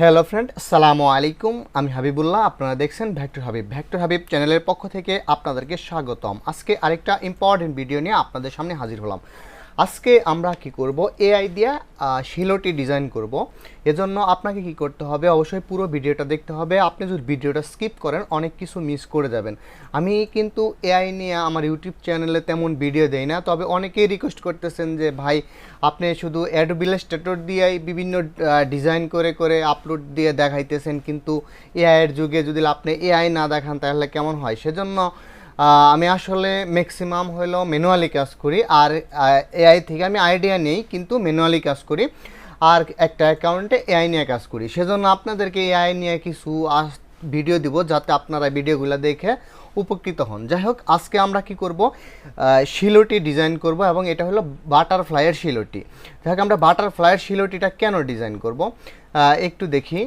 Hello friend সালামু আলাইকুম আমি হাবিবুল্লাহ, আপনারা দেখছেন ভ্যাক্টর হাবিব ভ্যাক্টর হাবিব চ্যানেলের পক্ষ থেকে আপনাদেরকে স্বাগতম। আজকে আরেকটা ইম্পর্টেন্ট ভিডিও নিয়ে আপনাদের সামনে হাজির হলাম। আজকে আমরা কি করব? এআই দিয়ে শিলোটি ডিজাইন করব। এজন্য আপনাকে কি করতে হবে? অবশ্যই পুরো ভিডিওটা দেখতে হবে। আপনি যদি ভিডিওটা স্কিপ করেন, অনেক কিছু মিস করে যাবেন। আমি কিন্তু এআই নিয়ে আমার ইউটিউব চ্যানেলে তেমন ভিডিও দেই না। তবে অনেকেই রিকোয়েস্ট করতেছেন যে, ভাই, আপনি শুধু অ্যাডোবিল স্ট্যাটর দিয়েই বিভিন্ন ডিজাইন করে করে আপলোড দিয়ে দেখাইতেছেন। কিন্তু এআইয়ের যুগে যদি আপনি এআই না দেখান, তাহলে কেমন হয়? সেজন্য আমি আসলে ম্যাক্সিমাম হলো ম্যানুয়ালি কাজ করি, আর এআই থেকে আমি আইডিয়া নেই, কিন্তু ম্যানুয়ালি কাজ করি। আর একটা অ্যাকাউন্টে এআই নিয়ে কাজ করি। সেজন্য আপনাদেরকে এআই নিয়ে কিছু ভিডিও দিব, যাতে আপনারা ভিডিওগুলো দেখে উপকৃত হন। যাই হোক, আজকে আমরা কি করব? শিলোটি ডিজাইন করব, এবং এটা হলো বাটারফ্লাইয়ের শিলোটি। যাই হোক, আমরা বাটারফ্লাইয়ের শিলোটিটা কেন ডিজাইন করব? একটু দেখি।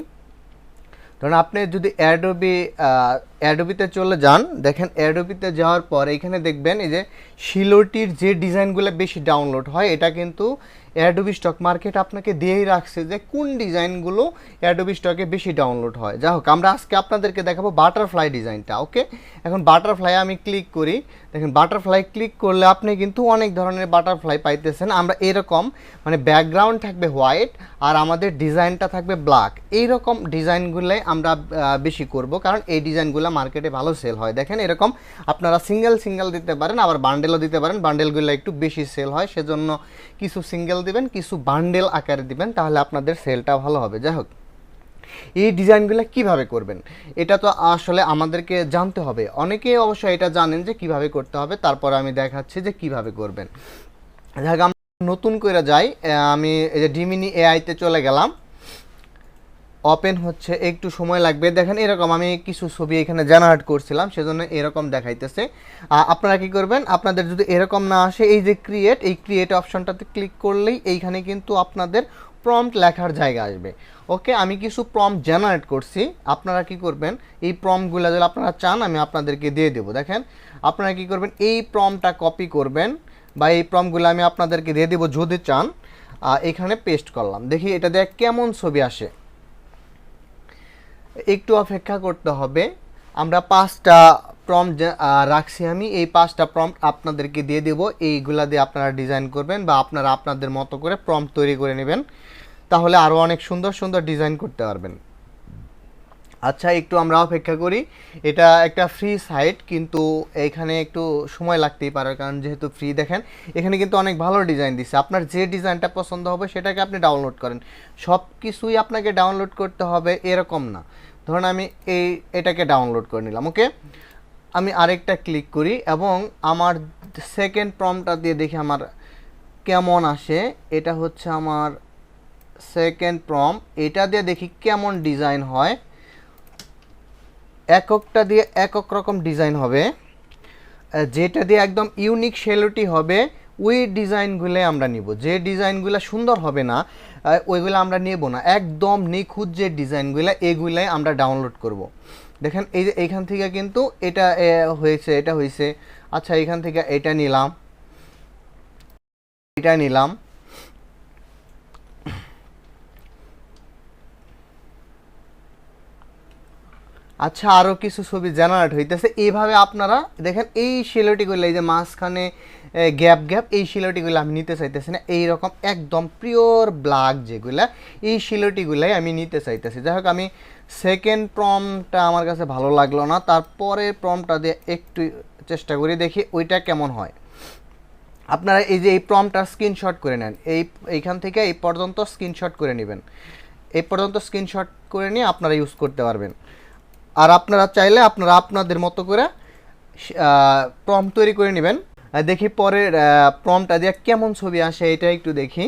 ধরুন, আপনি যদি অ্যাডোবি অ্যাডোবিতে চলে যান, দেখেন অ্যাডোবিতে যাওয়ার পর এখানে দেখবেন এই যে শিলোটির যে ডিজাইনগুলো বেশি ডাউনলোড হয়, এটা কিন্তু অ্যাডোবি স্টক মার্কেট আপনাকে দিয়েই রাখছে যে কোন ডিজাইনগুলো অ্যাডোবি স্টকে বেশি ডাউনলোড হয়। যাই হোক, আমরা আজকে আপনাদেরকে দেখাবো বাটারফ্লাই ডিজাইনটা, ওকে? এখন বাটারফ্লাই আমি ক্লিক করি। দেখেন বাটারফ্লাই ক্লিক করলে আপনি কিন্তু অনেক ধরনের বাটারফ্লাই পাইতেছেন। আমরা এরকম মানে ব্যাকগ্রাউন্ড থাকবে হোয়াইট আর আমাদের ডিজাইনটা থাকবে ব্ল্যাক এইরকম ডিজাইনগুলোই আমরা বেশি করব, কারণ এই ডিজাইনগুলো মার্কেটে ভালো সেল হয়। দেখেন এরকম আপনারা সিঙ্গেল সিঙ্গেল দিতে পারেন, আবার বান্ডেলও দিতে পারেন। বান্ডেলগুলো একটু বেশি সেল হয়, সেজন্য কিছু সিঙ্গেল দিবেন, কিছু বান্ডেল আকারে দিবেন, তাহলে আপনাদের সেলটা ভালো হবে। যাই হোক, এই ডিজাইনগুলো কীভাবে করবেন? এটা তো আসলে আমাদেরকে জানতে হবে। অনেকে অবশ্যই এটা জানেন যে কীভাবে করতে হবে, তারপর আমি দেখাচ্ছি যে কীভাবে করবেন। যাক নতুন করে যাই। আমি এই যে ডিমিনি এআইতে চলে গেলাম। ওপেন হচ্ছে, একটু সময় লাগবে। দেখেন এরকম আমি কিছু ছবি এখানে জেনারেট করছিলাম, সেজন্য এরকম দেখাইতেছে। আপনারা কি করবেন, আপনাদের যদি এরকম না আসে, এই যে ক্রিয়েট এই ক্রিয়েট অপশনটাতে ক্লিক করলেই এইখানে কিন্তু আপনাদের প্রম্পট লেখার জায়গা আসবে। ওকে আমি কিছু প্রম্পট জেনারেট করছি। আপনারা কি করবেন, এই প্রম্পটগুলো যদি আপনারা চান, আমি আপনাদেরকে দিয়ে দেবো। দেখেন, আপনারা কি করবেন, এই প্রম্পটটা কপি করবেন, বা এই প্রম্পটগুলো আমি আপনাদেরকে দিয়ে দেবো যদি চান। এখানে পেস্ট করলাম। দেখি এটা দেখ কেমন ছবি আসে। একটু অপেক্ষা করতে হবে। আমরা পাঁচটা প্রম্পট রাখছি আমি। এই পাঁচটা প্রম্পট আপনাদেরকে দিয়ে দেব। এইগুলা দিয়ে আপনারা ডিজাইন করবেন বা আপনারা আপনাদের মতো করে প্রম্পট তৈরি করে নেবেন। তাহলে আরও অনেক সুন্দর সুন্দর ডিজাইন করতে পারবেন। আচ্ছা একটু আমরা অপেক্ষা করি। এটা একটা ফ্রি সাইট কিন্তু এখানে একটু সময় লাগতেই পারে, কারণ যেহেতু ফ্রি দেখেন, এখানে কিন্তু অনেক ভালো ডিজাইন দিচ্ছে আপনার যে ডিজাইনটা পছন্দ হবে, সেটাকে আপনি ডাউনলোড করেন। সব কিছুই আপনাকে ডাউনলোড করতে হবে এরকম না। ধরুন আমি এই, এটাকে ডাউনলোড করে নিলাম ওকে আমি আরেকটা ক্লিক করি, এবং আমার সেকেন্ড প্রমটা দিয়ে দেখি আমার কেমন আসে। এটা হচ্ছে আমার সেকেন্ড প্রম এটা দিয়ে দেখি কেমন ডিজাইন হয়। এককটা দিয়ে একক রকম ডিজাইন হবে। যেটা দিয়ে একদম ইউনিক শেলোটি হবে, ওই ডিজাইনগুলো আমরা নিব। যে ডিজাইনগুলো সুন্দর হবে না ওইগুলো আমরা নেব না। একদম নিখুঁত যে ডিজাইনগুলো এগুলাই আমরা ডাউনলোড করব। দেখেন, এই যে এইখান থেকে কিন্তু এটা হয়েছে এটা হয়েছে। আচ্ছা এখান থেকে এটা নিলাম। এটা নিলাম। আচ্ছা আরও কিছু ছবি জেনারেট হইতেছে। এইভাবে আপনারা দেখেন, এই শিলটিগুলো, এই যে মাঝখানে গ্যাপ গ্যাপ এই শিলটিগুলো আমি নিতে চাইতেছি না। এইরকম একদম পিওর ব্ল্যাক যেগুলা, এই শিলটিগুলাই আমি নিতে চাইতেছি। যাই হোক, আমি সেকেন্ড প্রমটা আমার কাছে ভালো লাগল না। তারপরে প্রমটা দিয়ে একটু চেষ্টা করি দেখি ওইটা কেমন হয়। আপনারা এই যে এই প্রমটা স্ক্রিনশট করে নেন। এই, এইখান থেকে এই পর্যন্ত স্ক্রিনশট করে নেবেন। এই পর্যন্ত স্ক্রিনশট করে নিয়ে আপনারা ইউজ করতে পারবেন। আর আপনারা চাইলে আপনারা আপনাদের মতো করে প্রম তৈরি করে নেবেন। দেখি পরের প্রমটা দিয়ে কেমন ছবি আসে, এটা একটু দেখি।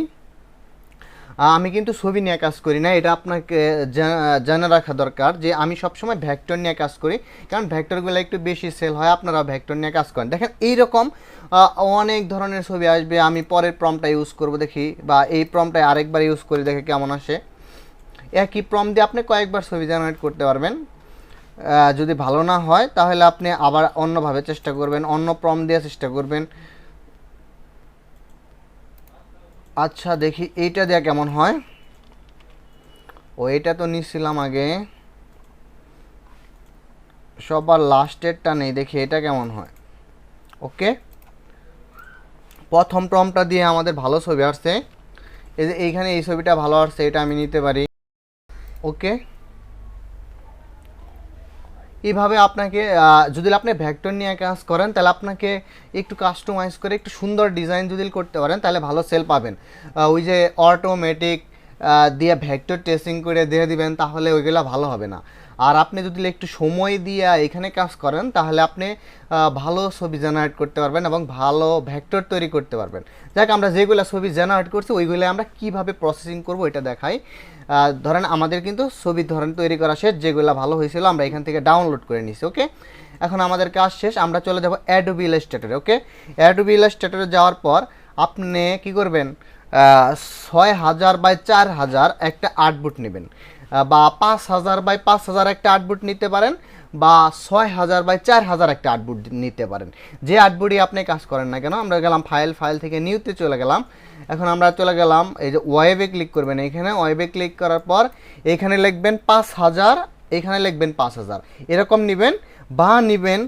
আমি কিন্তু ছবি নিয়ে কাজ করি না, এটা আপনাকে জানা রাখা দরকার যে আমি সবসময় ভ্যাক্টর নিয়ে কাজ করি, কারণ ভ্যাক্টরগুলো একটু বেশি সেল হয় আপনারা ভ্যাক্টর নিয়ে কাজ করেন। দেখেন, এইরকম অনেক ধরনের ছবি আসবে, আমি পরের প্রমটা ইউজ করব, দেখি, বা এই প্রমটা আরেকবার ইউজ করি, দেখে কেমন আসে। একই প্রম দিয়ে আপনি কয়েকবার ছবি জেনারেট করতে পারবেন। যদি ভালো না হয়, তাহলে আপনি আবার অন্যভাবে চেষ্টা করবেন, অন্য প্রম দেওয়ার চেষ্টা করবেন। আচ্ছা দেখি এইটা দেওয়া কেমন হয়। ও, এটা তো নিচ্ছিলাম আগে। সবার লাস্টেরটা নেই, দেখি এটা কেমন হয়। ওকে প্রথম প্রমটা দিয়ে আমাদের ভালো ছবি আসছে। এই যে এইখানে এই ছবিটা ভালো আসছে, এটা আমি নিতে পারি। ওকে এইভাবে আপনাকে যদি আপনি ভ্যাক্টর নিয়ে কাজ করেন, তাহলে আপনাকে একটু কাস্টমাইজ করে, একটু সুন্দর ডিজাইন যদি করতে পারেন, তাহলে ভালো সেল পাবেন। ওই যে অটোমেটিক দিয়ে ভ্যাক্টর টেস্টিং করে দিয়ে দিবেন, তাহলে ওইগুলো ভালো হবে না। আর আপনি যদি একটু সময় দিয়ে এখানে কাজ করেন, তাহলে আপনি ভালো ছবি জেনারেট করতে পারবেন এবং ভালো ভ্যাক্টর তৈরি করতে পারবেন। যাক, আমরা যেগুলো ছবি জেনারেট করছি, ওইগুলো আমরা কীভাবে প্রসেসিং করব এটা দেখাই। ধরেন আমাদের কিন্তু ছবি ধরেন তৈরি করা শেষ, যেগুলো ভালো হয়েছিল আমরা এখান থেকে ডাউনলোড করে নিছি ওকে এখন আমাদের কাজ শেষ, আমরা চলে যাব অ্যাডোবি ইলাস্ট্রেটরে ওকে অ্যাডোবি ইলাস্ট্রেটরে যাওয়ার পর আপনি কি করবেন? ছয় হাজার বাই চার হাজার একটা আর্টবুট নেবেন। আহ, বা পাঁচ হাজার বাই পাঁচ হাজার একটা আর্টবুট নিতে পারেন বা ছয় হাজার বাই চার হাজার একটা আর্টবুট নিতে পারেন। যে আর্টবুটই আপনি কাজ করেন না কেন আমরা গেলাম ফাইল ফাইল থেকে নিউতে চলে গেলাম। এখন আমরা চলে গেলাম এই যে ওয়েবে ক্লিক করবেন এখানে। ওয়েবে ক্লিক করার পর এখানে লিখবেন পাঁচ হাজার এখানে লিখবেন পাঁচ হাজার। এরকম নেবেন বা নেবেন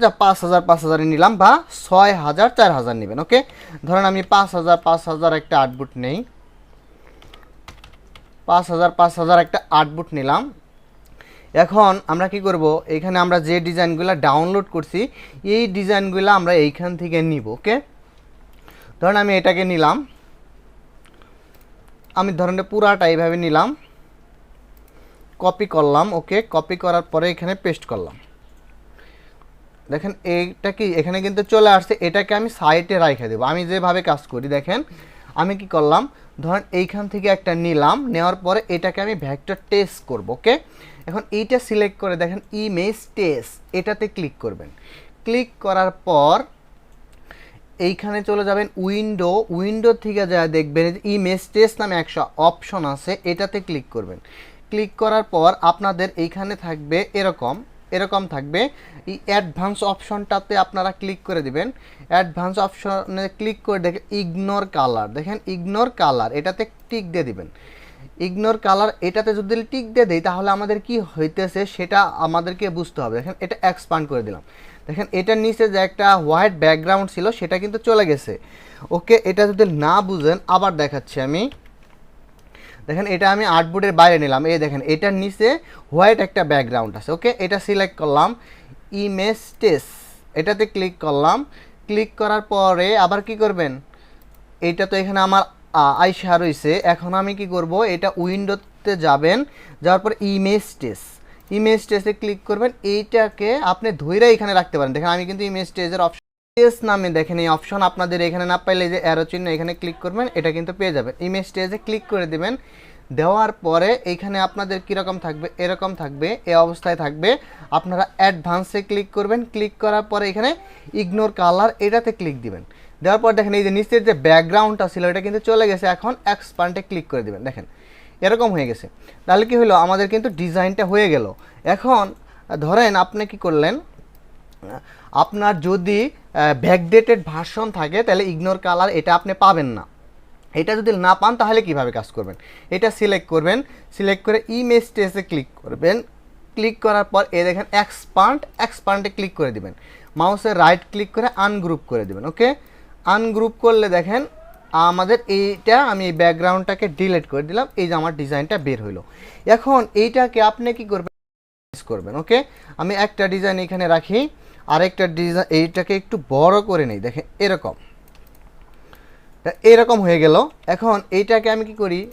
যা পাঁচ হাজার, পাঁচ হাজারে নিলাম বা ছয় হাজার, চার হাজার নেবেন ওকে ধরেন আমি পাঁচ হাজার পাঁচ হাজার একটা আর্টবুট নেই। পাঁচ হাজার পাঁচ হাজার একটা আর্টবুট নিলাম। এখন আমরা কি করব? এখানে আমরা যে ডিজাইনগুলো ডাউনলোড করছি, এই ডিজাইনগুলো আমরা এইখান থেকে নিব ওকে ধরেন আমি এটাকে নিলাম। আমি ধরেন পুরাটা এইভাবে নিলাম। কপি করলাম ওকে কপি করার পরে এখানে পেস্ট করলাম। দেখেন এইটা কি? এখানে কিন্তু চলে আসছে, এটাকে আমি সাইডে রাখে দেবো। আমি যেভাবে কাজ করি, দেখেন, আমি কি করলাম? ধরেন এইখান থেকে একটা নিলাম, নেওয়ার পরে এটাকে আমি ভ্যাক্টর টেস্ট করব ওকে এখন এইটা সিলেক্ট করে দেখেন ইমেজ টেস্ট এটাতে ক্লিক করবেন। ক্লিক করার পর এইখানে চলে যাবেন উইন্ডো উইন্ডো থেকে যা দেখবেন ইমেজ টেস্ট নামে একশো অপশন আছে, এটাতে ক্লিক করবেন। ক্লিক করার পর আপনাদের এইখানে থাকবে এরকম এরকম থাকবে। এই অ্যাডভান্স অপশনটাতে আপনারা ক্লিক করে দিবেন। অ্যাডভান্স অপশনে ক্লিক করে দেখেন ইগনোর কালার দেখেন ইগনোর কালার এটাতে টিক দিয়ে দিবেন। ইগনোর কালার এটাতে যদি টিক দিয়ে দেই, তাহলে আমাদের কি হইতেছে সেটা আমাদেরকে বুঝতে হবে। দেখেন এটা এক্সপান্ড করে দিলাম। দেখেন এটার নিচে যে একটা হোয়াইট ব্যাকগ্রাউন্ড ছিল, সেটা কিন্তু চলে গেছে। ওকে, এটা যদি না বুঝেন, আবার দেখাচ্ছি আমি। দেখেন, এটা আমি আর্টবোর্ডের বাইরে নিলাম। এই দেখেন, এটার নিচে হোয়াইট একটা ব্যাকগ্রাউন্ড আছে ওকে এটা সিলেক্ট করলাম ইমেজ টেস এটাতে ক্লিক করলাম। ক্লিক করার পরে আবার কি করবেন? এটা তো এখানে আমার আইসা রয়েছে এখন আমি কি করব? এটা উইন্ডোতে যাবেন, যাওয়ার পর ইমেজ টেস ইমেজ টেস্টে ক্লিক করবেন। এইটাকে আপনি ধৈরা এখানে রাখতে পারেন। দেখেন, আমি কিন্তু ইমেজ টেস্টের অপশন টেস্ট নামে দেখেন, এই অপশন আপনাদের এখানে না পাইলে যে অ্যারো চিহ্ন এখানে ক্লিক করবেন, এটা কিন্তু পেয়ে যাবেন। ইমেজ টেস্টে ক্লিক করে দিবেন। দেওয়ার পরে এইখানে আপনাদের কীরকম থাকবে, এরকম থাকবে, এই অবস্থায় থাকবে। আপনারা অ্যাডভান্সে ক্লিক করবেন ক্লিক করার পরে এখানে ইগনোর কালার এটাতে ক্লিক দিবেন। দেওয়ার পর দেখেন, এই যে নিচের যে ব্যাকগ্রাউন্ডটা ছিল, এটা কিন্তু চলে গেছে। এখন এক্সপান্ডে ক্লিক করে দিবেন, দেখেন। এরকম হয়ে গেছে। তাহলে কি হলো? আমাদের কিন্তু ডিজাইনটা হয়ে গেল। এখন ধরেন আপনি কি করলেন? আপনার যদি ব্যাকডেটেড ভার্সন থাকে, তাহলে ইগনোর কালার এটা আপনি পাবেন না। এটা যদি না পান, তাহলে কীভাবে কাজ করবেন? এটা সিলেক্ট করবেন সিলেক্ট করে ইমেজ টেসে ক্লিক করবেন। ক্লিক করার পর এ দেখেন এক্সপান্ড এক্সপান্ডে ক্লিক করে দিবেন। মাউসের রাইট ক্লিক করে আনগ্রুপ করে দিবেন ওকে আনগ্রুপ করলে দেখেন, আমাদের এইটা, আমি ব্যাকগ্রাউন্ডটাকে ডিলিট করে দিলাম, এই যে আমার ডিজাইনটা বের হইল। এখন এইটাকে আপনি কি করবেন? করবেন ওকে আমি একটা ডিজাইন এখানে রাখি। আরেকটা ডিজাইন এইটাকে একটু বড় করে নেই, দেখেন এরকম। এরকম হয়ে গেল। এখন এইটাকে আমি কি করি?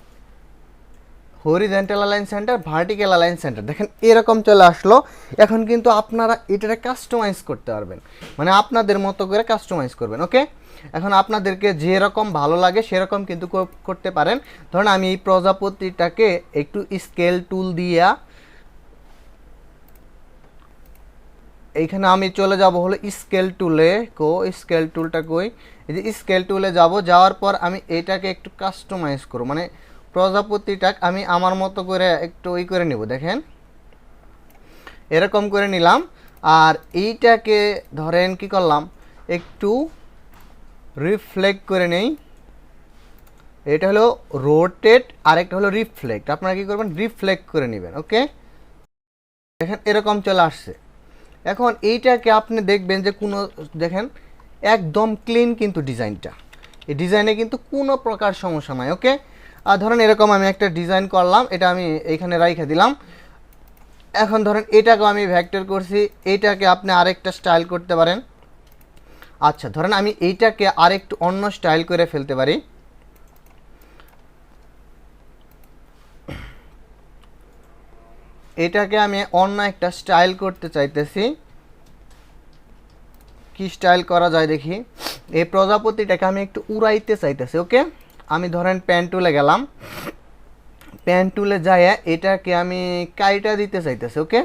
Horizontal align centre vertical align centre দেখেন এরকম চলে আসলো। এখন কিন্তু আপনারা এটাকে কাস্টমাইজ করতে পারবেন। মানে আপনাদের মতো করে কাস্টমাইজ করবেন ওকে এখন আপনাদেরকে যেরকম ভালো লাগে সেরকম কিন্তু কর- করতে পারেন। ধরুন আমি এই প্রজাপতিটাকে একটু স্কেল টুল দিয়া এইখানে আমি চলে যাব হলো স্কেল টুলে কো স্কেল টুলটা কই? এই যে স্কেল টুলে যাব, যাওয়ার পর আমি এটাকে একটু কাস্টমাইজ করব। মানে প্রজাপতিটা আমি আমার মতো করে একটু ওই করে নেব, দেখেন। এরকম করে নিলাম। আর এইটাকে ধরেন কি করলাম? একটু রিফ্লেক্ট করে নেই। এটা হলো রোটেট আর একটা হলো রিফ্লেক্ট আপনারা কি করবেন? রিফ্লেক্ট করে নেবেন ওকে দেখেন, এরকম চলে আসছে। এখন এইটাকে আপনি দেখবেন যে কোনো, দেখেন, একদম ক্লিন কিন্তু ডিজাইনটা। এই ডিজাইনে কিন্তু কোনো প্রকার সমস্যা নাই ওকে আর ধরেন এরকম আমি একটা ডিজাইন করলাম, এটা আমি এইখানে রাইখে দিলাম। এখন ধরেন এটাকেও আমি ভ্যাক্টর করছি এইটাকে আপনি আরেকটা স্টাইল করতে পারেন। আচ্ছা ধরেন আমি এইটাকে আরেকটু অন্য স্টাইল করে ফেলতে পারি। এটাকে আমি অন্য একটা স্টাইল করতে চাইতেছি। কি স্টাইল করা যায় দেখি। এই প্রজাপতিটাকে আমি একটু উড়াইতে চাইতেছি, ওকে? আমি ধরেন প্যান টুলে গেলাম। প্যান টুলে যাই এটাকে আমি কাইটা দিতে চাইতেছি, ওকে?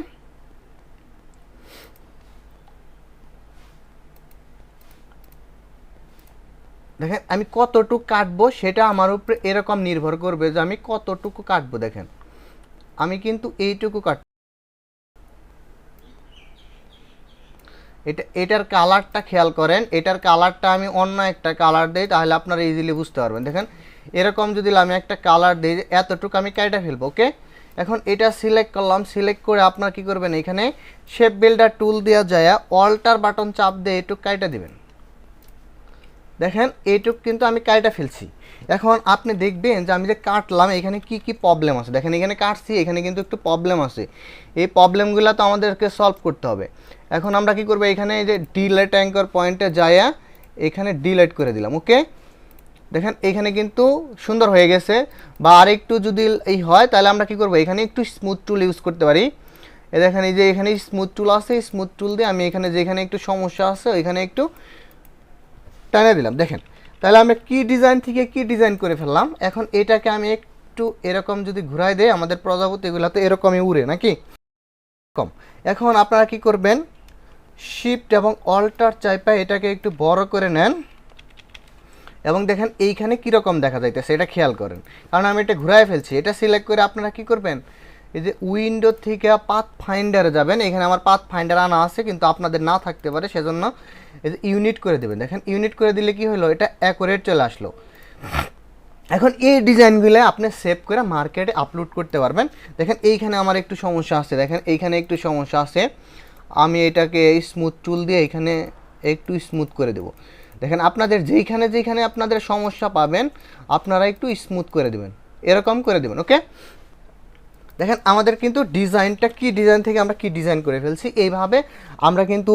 দেখেন আমি কতটুকু কাটবো সেটা আমার উপরে এরকম নির্ভর করবে যে আমি কতটুকু কাটবো, দেখেন। আমি কিন্তু এইটুকু কাট এটা, এটার কালারটা খেয়াল করেন, এটার কালারটা আমি অন্য একটা কালার দিই, তাহলে আপনারা ইজিলি বুঝতে পারবেন। দেখেন, এরকম যদি আমি একটা কালার দিই, এতটুকু আমি কাইটা ফেলব, ওকে? এখন এটা সিলেক্ট করলাম সিলেক্ট করে আপনার কি করবেন এখানে শেপ বিল্ডার টুল দেওয়া যায় অল্টার বাটন চাপ দিয়ে এটুকু কাইটা দিবেন। দেখেন, এইটুক কিন্তু আমি কাটা ফেলছি। এখন আপনি দেখবেন যে আমি যে কাটলাম, এখানে কি কি প্রবলেম আছে? দেখেন, এখানে কাটছি, এখানে কিন্তু একটু প্রবলেম আছে। এই প্রবলেমগুলো তো আমাদেরকে সলভ করতে হবে। এখন আমরা কি করব, এখানে এই যে ডিলেট অ্যাঙ্কর পয়েন্টে যায়া এখানে ডিলেট করে দিলাম ওকে দেখেন, এখানে কিন্তু সুন্দর হয়ে গেছে। বা আরেকটু যদি এই হয়, তাহলে আমরা কি করব, এখানে একটু স্মুথ টুল ইউজ করতে পারি। এ দেখেন, এই যে এখানে স্মুথ টুল আছে স্মুথ টুল দিয়ে আমি এখানে যেখানে একটু সমস্যা আছে, ওইখানে একটু টানে দিলাম, দেখেন। তাহলে আমরা কি ডিজাইন থেকে কি ডিজাইন করে ফেললাম? এখন এটাকে আমি একটু এরকম যদি ঘুরাই দেয় আমাদের প্রজাপতিগুলো তো এরকমই উড়ে, নাকি? কম। এখন আপনারা কি করবেন? শিফট এবং অল্টার চাইপা এটাকে একটু বড় করে নেন। এবং দেখেন এইখানে কীরকম দেখা যাইতেছে, এটা খেয়াল করেন। কারণ আমি এটা ঘুরাই ফেলছি, এটা সিলেক্ট করে আপনারা কি করবেন? এই যে উইন্ডো থেকে পাথ ফাইন্ডারে যাবেন, এখানে আমার পাথ ফাইন্ডার আনা আছে, কিন্তু আপনাদের না থাকতে পারে, সেজন্য এই যে ইউনিট করে দেবেন। দেখেন ইউনিট করে দিলে কি হলো? এটা অ্যাকোরেট চলে আসলো। এখন এই ডিজাইনগুলো আপনি সেভ করে মার্কেটে আপলোড করতে পারবেন। দেখেন, এইখানে আমার একটু সমস্যা আছে। দেখেন, এইখানে একটু সমস্যা আছে। আমি এটাকে স্মুথ টুল দিয়ে এখানে একটু স্মুথ করে দেব। দেখেন, আপনাদের যেইখানে যেইখানে আপনাদের সমস্যা পাবেন, আপনারা একটু স্মুথ করে দেবেন। এরকম করে দেবেন ওকে দেখেন, আমাদের কিন্তু ডিজাইনটা কি ডিজাইন থেকে আমরা কি ডিজাইন করে ফেলছি, এইভাবে আমরা কিন্তু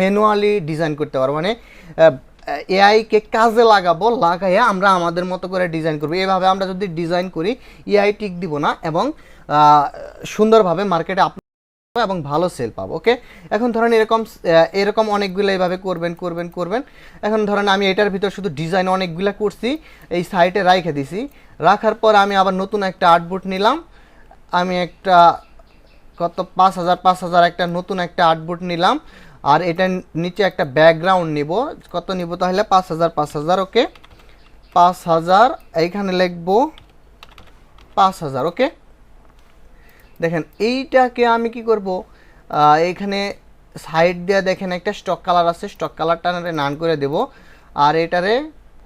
ম্যানুয়ালি ডিজাইন করতে পারব। মানে এআইকে কাজে লাগাবো, লাগাইয়া আমরা আমাদের মতো করে ডিজাইন করব। এইভাবে আমরা যদি ডিজাইন করি এআই টিক দিব না এবং সুন্দরভাবে মার্কেটে আপ এবং ভালো সেল পাবো ওকে এখন ধরেন এরকম এরকম অনেকগুলো এইভাবে করবেন করবেন করবেন। এখন ধরেন আমি এটার ভিতর শুধু ডিজাইন অনেকগুলো করছি, এই সাইটে রাইখে দিছি। রাখার পর আমি আবার নতুন একটা আর্টবোর্ড নিলাম। আমি একটা কত পাঁচ হাজার পাঁচ হাজার একটা নতুন একটা আর্টবোর্ড নিলাম, আর এটা নিচে একটা ব্যাকগ্রাউন্ড নিব। কত নিব তাহলে? পাঁচ হাজার পাঁচ হাজার ওকে পাঁচ হাজার, এইখানে লিখব পাঁচ হাজার ওকে দেখেন, এইটাকে আমি কি করব? এইখানে সাইড দিয়ে দেখেন একটা স্টক কালার আছে স্টক কালারটা নান করে দেব। আর এটারে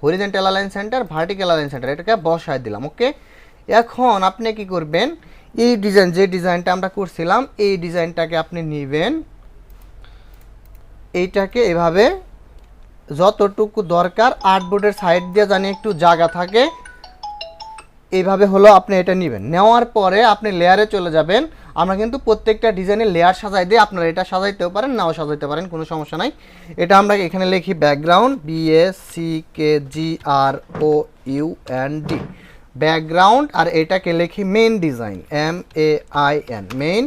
horizontal align centre vertical align centre এটাকে বসায় দিলাম ওকে এখন আপনি কি করবেন? এই ডিজাইন, যে ডিজাইনটা আমরা করছিলাম, এই ডিজাইনটাকে আপনি নেবেন। এইটাকে এভাবে যতটুকু দরকার, আর্টবোর্ডের সাইড দিয়ে জানি একটু জায়গা থাকে, এইভাবে হলো আপনি এটা নেবেন। নেওয়ার পরে আপনি লেয়ারে চলে যাবেন। আমরা কিন্তু প্রত্যেকটা ডিজাইনের লেয়ার সাজাই দিয়ে আপনারা এটা সাজাইতেও পারেন, নাও সাজাইতে পারেন, কোনো সমস্যা নাই। এটা আমরা এখানে লিখি background B S C K G R O U N D background আর এটাকে লিখি main design M A I N main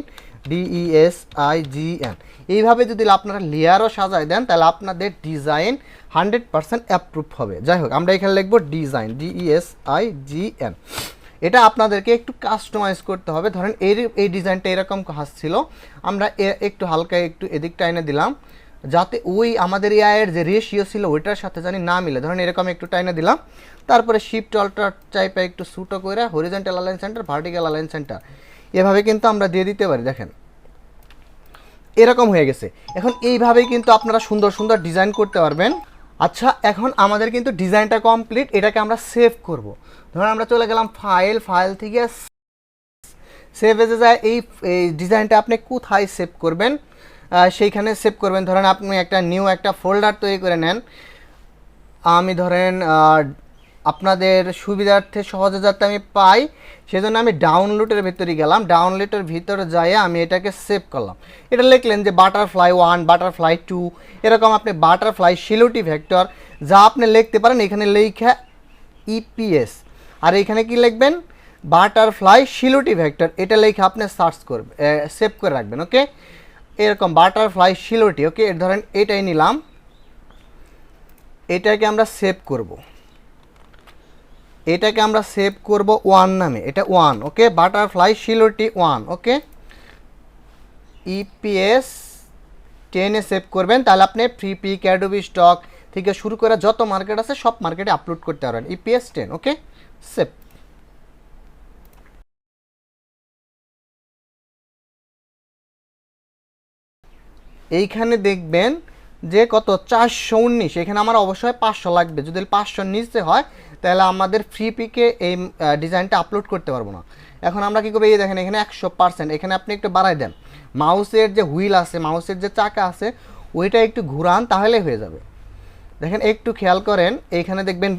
D E S I G N এইভাবে যদি আপনারা লেয়ারও সাজাই দেন, তাহলে আপনাদের ডিজাইন হান্ড্রেড পার্সেন্ট অ্যাপ্রুভ হবে। যাই হোক, আমরা এখানে লিখব design D E S I G N এটা আপনাদেরকে একটু কাস্টমাইজ করতে হবে। ধরেন এই এই ডিজাইনটা এরকম ছিল আমরা একটু হালকা একটু এদিকটা এনে দিলাম। যাতে ওই আমাদের এআইয়ের যে রেশিও ছিল, ওইটার সাথে জানি না মিলে। ধরেন এরকম একটু টাইনে দিলাম, তারপরে শিফট অল্টার চাইপে একটু সুটো করে horizontal align centre vertical align centre এভাবে কিন্তু আমরা দিয়ে দিতে পারি, দেখেন। এরকম হয়ে গেছে। এখন এইভাবেই কিন্তু আপনারা সুন্দর সুন্দর ডিজাইন করতে পারবেন। আচ্ছা এখন আমাদের কিন্তু ডিজাইনটা কমপ্লিট এটাকে আমরা সেভ করব। ধরুন আমরা চলে গেলাম ফাইল ফাইল থেকে সেভ এসে যায়। এই এই ডিজাইনটা আপনি কোথায় সেভ করবেন? সেইখানে সেভ করবেন। ধরেন আপনি একটা নিউ একটা ফোল্ডার তৈরি করে নেন। আমি ধরেন আপনাদের সুবিধার্থে সহজে যাতে আমি পাই, সেজন্য আমি ডাউনলোডের ভিতরে গেলাম। ডাউনলোডের ভিতরে যাই আমি এটাকে সেভ করলাম। এটা লিখলেন যে বাটারফ্লাই ওয়ান বাটারফ্লাই টু এরকম আপনি বাটারফ্লাই শিলুটি ভেক্টর যা আপনি লিখতে পারেন, এখানে লেখা ইপিএস আর এখানে কি লিখবেন? বাটারফ্লাই শিলুটি ভেক্টর এটা লিখে আপনি সার্চ করবে সেভ করে রাখবেন ওকে এরকম বাটারফ্লাই শিলুটি ওকে এর ধরেন এটাই নিলাম। এটাকে আমরা সেভ করব। এটাকে আমরা সেভ করব ওয়ান নামে, এটা one okay butterfly silhouette one okay EPS টেনে সেভ করবেন, তাহলে আপনি ফ্রি পি ক্যাডোবি স্টক থেকে শুরু করে যত মার্কেট আছে, সব মার্কেটে আপলোড করতে পারবেন। ইপিএস টেন ওকে সেভ এইখানে দেখবেন যে কত? চারশো উনিশ। এখানে আমার অবশ্যই পাঁচশো লাগবে। যদি পাঁচশো নিচে হয়, তাহলে আমাদের ফ্রি পিকে এই ডিজাইনটা আপলোড করতে পারব না। এখন আমরা কী করব? এই দেখেন, এখানে একশো পার্সেন্ট এখানে আপনি একটু বাড়াই দেন। মাউসের যে হুইল আছে, মাউসের যে চাকা আছে, ওইটা একটু ঘুরান, তাহলে হয়ে যাবে। দেখেন, একটু খেয়াল করেন, এইখানে দেখবেন,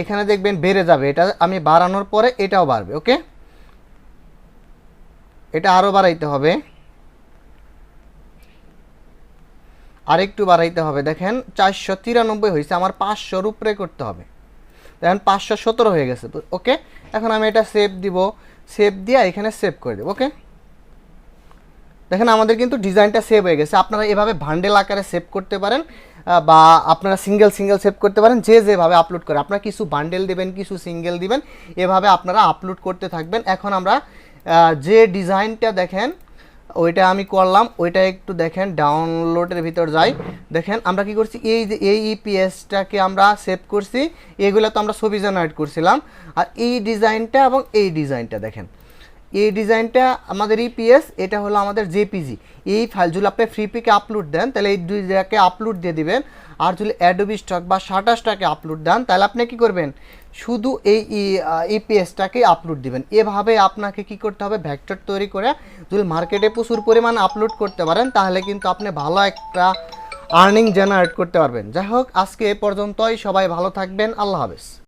এখানে দেখবেন বেড়ে যাবে। এটা আমি বাড়ানোর পরে এটাও বাড়বে ওকে এটা আরও বাড়াইতে হবে। আরেকটু বাড়াইতে হবে। দেখেন, চারশো তিরানব্বই হয়েছে আমার পাঁচশোর উপরে করতে হবে। দেখেন, পাঁচশো সতেরো হয়ে গেছে। তো, ওকে? এখন আমি এটা সেভ দিব। সেভ দিয়ে এখানে সেভ করে দেবো, ওকে? দেখেন, আমাদের কিন্তু ডিজাইনটা সেভ হয়ে গেছে। আপনারা এভাবে ভান্ডেল আকারে সেভ করতে পারেন বা আপনারা সিঙ্গেল সিঙ্গেল সেভ করতে পারেন, যে যেভাবে আপলোড করে। আপনারা কিছু বান্ডেল দেবেন, কিছু সিঙ্গেল দিবেন, এভাবে আপনারা আপলোড করতে থাকবেন। এখন আমরা যে ডিজাইনটা দেখেন ওইটা আমি করলাম, ওইটা একটু দেখেন ডাউনলোডের ভিতর যাই। দেখেন আমরা কি করছি, এই যে এই ইপিএসটাকে আমরা সেভ করছি, এগুলো তো আমরা ছবি জেনারেট করছিলাম। আর এই ডিজাইনটা এবং এই ডিজাইনটা দেখেন। এই ডিজাইনটা আমাদের ইপিএস এটা হলো আমাদের জেপিজি এই ফাইল আপনি ফ্রি পিকে আপলোড দেন, তাহলে এই দুইটাকে আপলোড দিয়ে দিবেন। আর যদি অ্যাডোবি স্টক বা শাটা স্টকে আপলোড দেন, তাহলে আপনি কী করবেন? শুধু এই ইপিএসটাকে আপলোড দিবেন। এভাবে আপনাকে কি করতে হবে? ভ্যাক্টর তৈরি করে যদি মার্কেটে প্রচুর পরিমাণ আপলোড করতে পারেন, তাহলে কিন্তু আপনি ভালো একটা আর্নিং জেনারেট করতে পারবেন। যাই হোক, আজকে এ পর্যন্তই। সবাই ভালো থাকবেন। আল্লাহ হাফেজ।